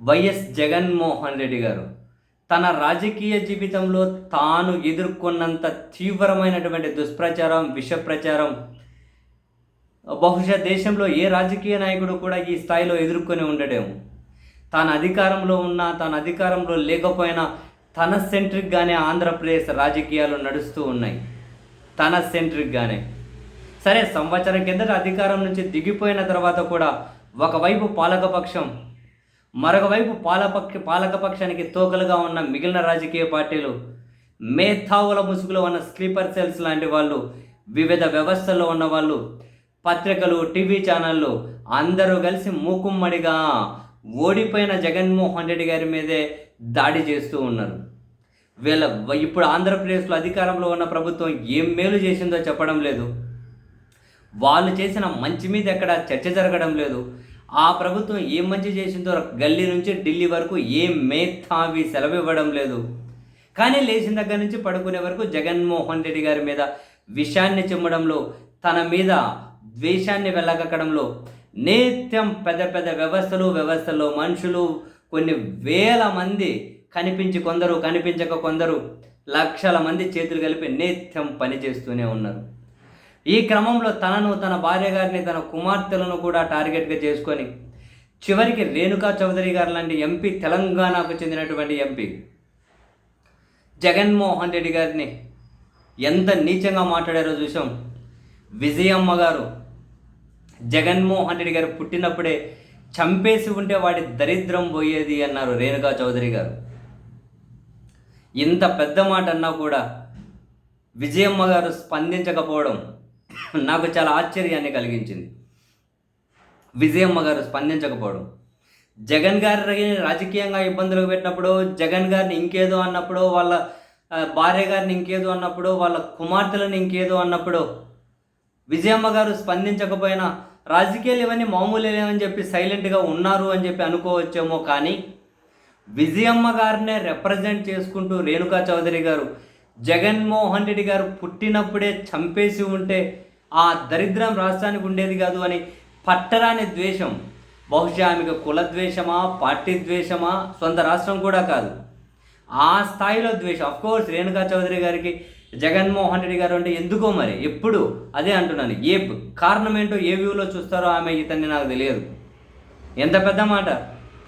YS Jaganmohan Reddy గారు. తన రాజకీయ జీవితంలో తాను ఎదుర్కొన్నంత తీవ్రమైనటువంటి దుష్ప్రచారం విషప్రచారం బహుశా దేశంలో ఏ రాజకీయ నాయకుడు కూడా ఈ స్థాయిలో ఎదుర్కొని ఉండడేమో. తాను అధికారంలో ఉన్నా తాను అధికారంలో లేకపోయినా తన సెంట్రిక్గానే ఆంధ్రప్రదేశ్ రాజకీయాలు నడుస్తూ ఉన్నాయి. తన సెంట్రిక్గానే సరే సంవత్సరం కిందట అధికారం నుంచి దిగిపోయిన తర్వాత కూడా ఒకవైపు పాలకపక్షం మరొకవైపు పాలపక్ష పాలకపక్షానికి తోకలుగా ఉన్న మిగిలిన రాజకీయ పార్టీలు మేధావుల ముసుగులో ఉన్న స్లీపర్ సెల్స్ లాంటి వాళ్ళు వివిధ వ్యవస్థల్లో ఉన్న వాళ్ళు పత్రికలు టీవీ ఛానళ్ళు అందరూ కలిసి మూకుమ్మడిగా ఓడిపోయిన జగన్మోహన్ రెడ్డి గారి మీదే దాడి చేస్తూ ఉన్నారు. వీళ్ళ ఇప్పుడు ఆంధ్రప్రదేశ్లో అధికారంలో ఉన్న ప్రభుత్వం ఏం మేలు చేసిందో చెప్పడం లేదు. వాళ్ళు చేసిన మంచి మీద ఎక్కడ చర్చ జరగడం లేదు. ఆ ప్రభుత్వం ఏం మంచి చేసిందో గల్లీ నుంచి ఢిల్లీ వరకు ఏ మేధావి సెలవు ఇవ్వడం లేదు. కానీ లేచిన దగ్గర నుంచి పడుకునే వరకు జగన్మోహన్ రెడ్డి గారి మీద విషాన్ని చిమ్మడంలో తన మీద ద్వేషాన్ని వెళ్ళగక్కడంలో నిత్యం పెద్ద పెద్ద వ్యవస్థలు వ్యవస్థల్లో మనుషులు కొన్ని వేల మంది కనిపించి కొందరు కనిపించక కొందరు లక్షల మంది చేతులు కలిపి నిత్యం పనిచేస్తూనే ఉన్నారు. ఈ క్రమంలో తనను తన భార్య గారిని తన కుమార్తెలను కూడా టార్గెట్గా చేసుకొని చివరికి రేణుకా చౌదరి గారు లాంటి ఎంపీ తెలంగాణకు చెందినటువంటి ఎంపీ జగన్మోహన్ రెడ్డి గారిని ఎంత నీచంగా మాట్లాడారో చూసాం. విజయమ్మ గారు జగన్మోహన్ రెడ్డి గారు పుట్టినప్పుడే చంపేసి ఉంటే వాడి దరిద్రం పోయేది అన్నారు రేణుకా చౌదరి గారు. ఇంత పెద్ద మాట అన్నా కూడా విజయమ్మ గారు స్పందించకపోవడం నాకు చాలా ఆశ్చర్యాన్ని కలిగించింది. విజయమ్మ గారు స్పందించకపోవడం. జగన్ గారిని రాజకీయంగా ఇబ్బందులు పెట్టినప్పుడు జగన్ గారిని ఇంకేదో అన్నప్పుడు వాళ్ళ భార్య గారిని ఇంకేదో అన్నప్పుడు వాళ్ళ కుమార్తెలను ఇంకేదో అన్నప్పుడు విజయమ్మ గారు స్పందించకపోయినా రాజకీయాలు ఇవన్నీ మామూలేమని చెప్పి సైలెంట్గా ఉన్నారు అని చెప్పి అనుకోవచ్చేమో కానీ విజయమ్మ గారినే రిప్రజెంట్ చేసుకుంటూ రేణుకా చౌదరి గారు జగన్మోహన్ రెడ్డి గారు పుట్టినప్పుడే చంపేసి ఉంటే ఆ దరిద్రం రాష్ట్రానికి ఉండేది కాదు అని పట్టరాని ద్వేషం బహుశా ఆమెకు కుల ద్వేషమా పార్టీ ద్వేషమా సొంత రాష్ట్రం కూడా కాదు. ఆ స్థాయిలో ద్వేషం. కోర్స్ రేణుకా చౌదరి గారికి జగన్మోహన్ రెడ్డి గారు అంటే ఎందుకో మరి? ఎప్పుడు? అదే అంటున్నాను. ఏ కారణం ఏంటో ఏ వ్యూలో చూస్తారో ఆమె ఇతన్ని నాకు తెలియదు. ఎంత పెద్ద మాట?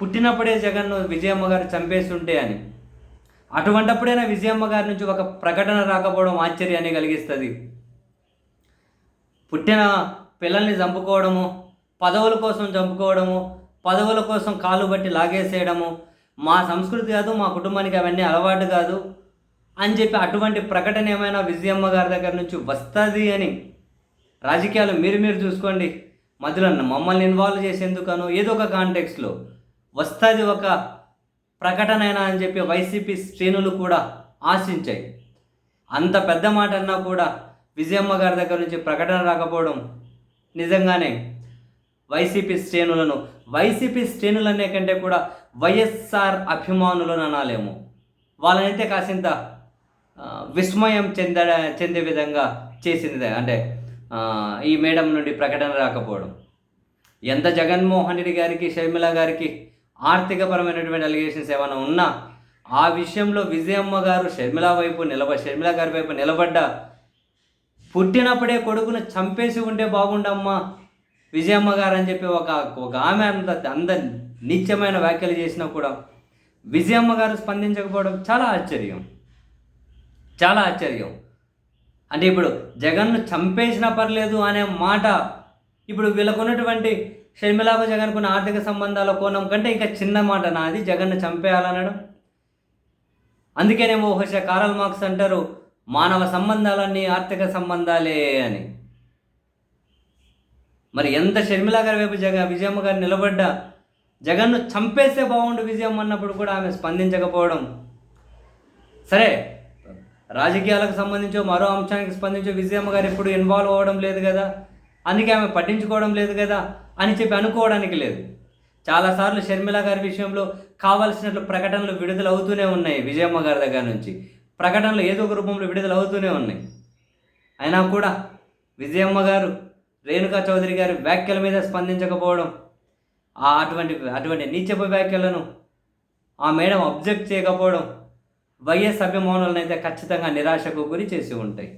పుట్టినప్పుడే జగన్ను విజయమ్మ గారు చంపేస్తుంటే అని. అటువంటప్పుడైనా విజయమ్మ గారి నుంచి ఒక ప్రకటన రాకపోవడం ఆశ్చర్యాన్ని కలిగిస్తుంది. పుట్టిన పిల్లల్ని చంపుకోవడము పదవుల కోసం చంపుకోవడము పదవుల కోసం కాలు బట్టి లాగేసేయడము మా సంస్కృతి కాదు మా కుటుంబానికి అవన్నీ అలవాటు కాదు అని చెప్పి అటువంటి ప్రకటన ఏమైనా విజయమ్మ గారి దగ్గర నుంచి వస్తుంది అని రాజకీయాలు మీరు మీరు చూసుకోండి. మధ్యలో మమ్మల్ని ఇన్వాల్వ్ చేసేందుకనో ఏదో ఒక కాంటెక్స్లో వస్తుంది ఒక ప్రకటనైనా అని చెప్పి వైసీపీ శ్రేణులు కూడా ఆశించాయి. అంత పెద్ద మాట అన్నా కూడా విజయమ్మ గారి దగ్గర నుంచి ప్రకటన రాకపోవడం నిజంగానే వైసీపీ శ్రేణులను వైసీపీ శ్రేణులనే కంటే కూడా వైఎస్ఆర్ అభిమానులను అనాలేమో. వాళ్ళనైతే కాసింత విస్మయం చెంద చెందే విధంగా చేసింది అంటే ఈ మేడం నుండి ప్రకటన రాకపోవడం. ఎంత జగన్మోహన్ రెడ్డి గారికి షర్మిల గారికి ఆర్థికపరమైనటువంటి అలిగేషన్స్ ఏమైనా ఉన్నా ఆ విషయంలో విజయమ్మ గారు షర్మిల వైపు నిలబ షర్మిల గారి వైపు నిలబడ్డ పుట్టినప్పుడే కొడుకును చంపేసి ఉంటే బాగుండమ్మా. విజయమ్మ గారు అని చెప్పి ఒక ఒక ఆమె అంత అంత నిత్యమైన వ్యాఖ్యలు చేసినా కూడా విజయమ్మ గారు స్పందించకపోవడం చాలా ఆశ్చర్యం. చాలా ఆశ్చర్యం. అంటే ఇప్పుడు జగన్ను చంపేసినా పర్లేదు అనే మాట ఇప్పుడు వీళ్ళకు ఉన్నటువంటి షర్మిలాకు జగన్కున్న ఆర్థిక సంబంధాల కోణం కంటే ఇంకా చిన్న మాట నాది. జగన్ను చంపేయాలనడం. అందుకేనేమో బహుశా కారల్ మార్క్స్ అంటారు మానవ సంబంధాలన్నీ ఆర్థిక సంబంధాలే అని. మరి ఎంత షర్మిల గారి వైపు జగ విజయమ్మ గారు నిలబడ్డా జగన్ను చంపేస్తే బాగుండు విజయమ్మ అన్నప్పుడు కూడా ఆమె స్పందించకపోవడం. సరే రాజకీయాలకు సంబంధించో మరో అంశానికి స్పందించో విజయమ్మ గారు ఎప్పుడు ఇన్వాల్వ్ అవ్వడం లేదు కదా? అందుకే ఆమె పట్టించుకోవడం లేదు కదా? అని చెప్పి అనుకోవడానికి లేదు. చాలాసార్లు షర్మిల గారి విషయంలో కావలసినట్లు ప్రకటనలు విడుదల అవుతూనే ఉన్నాయి విజయమ్మ గారి దగ్గర నుంచి. ప్రకటనలు ఏదో ఒక రూపంలో విడుదల అవుతూనే ఉన్నాయి. అయినా కూడా విజయమ్మ గారు రేణుకా చౌదరి గారి వ్యాఖ్యల మీద స్పందించకపోవడం ఆ అటువంటి అటువంటి నీచపు వ్యాఖ్యలను ఆ మేడం అబ్జెక్ట్ చేయకపోవడం వైఎస్ అభిమానులను అయితే ఖచ్చితంగా నిరాశకు గురి చేసి ఉంటాయి.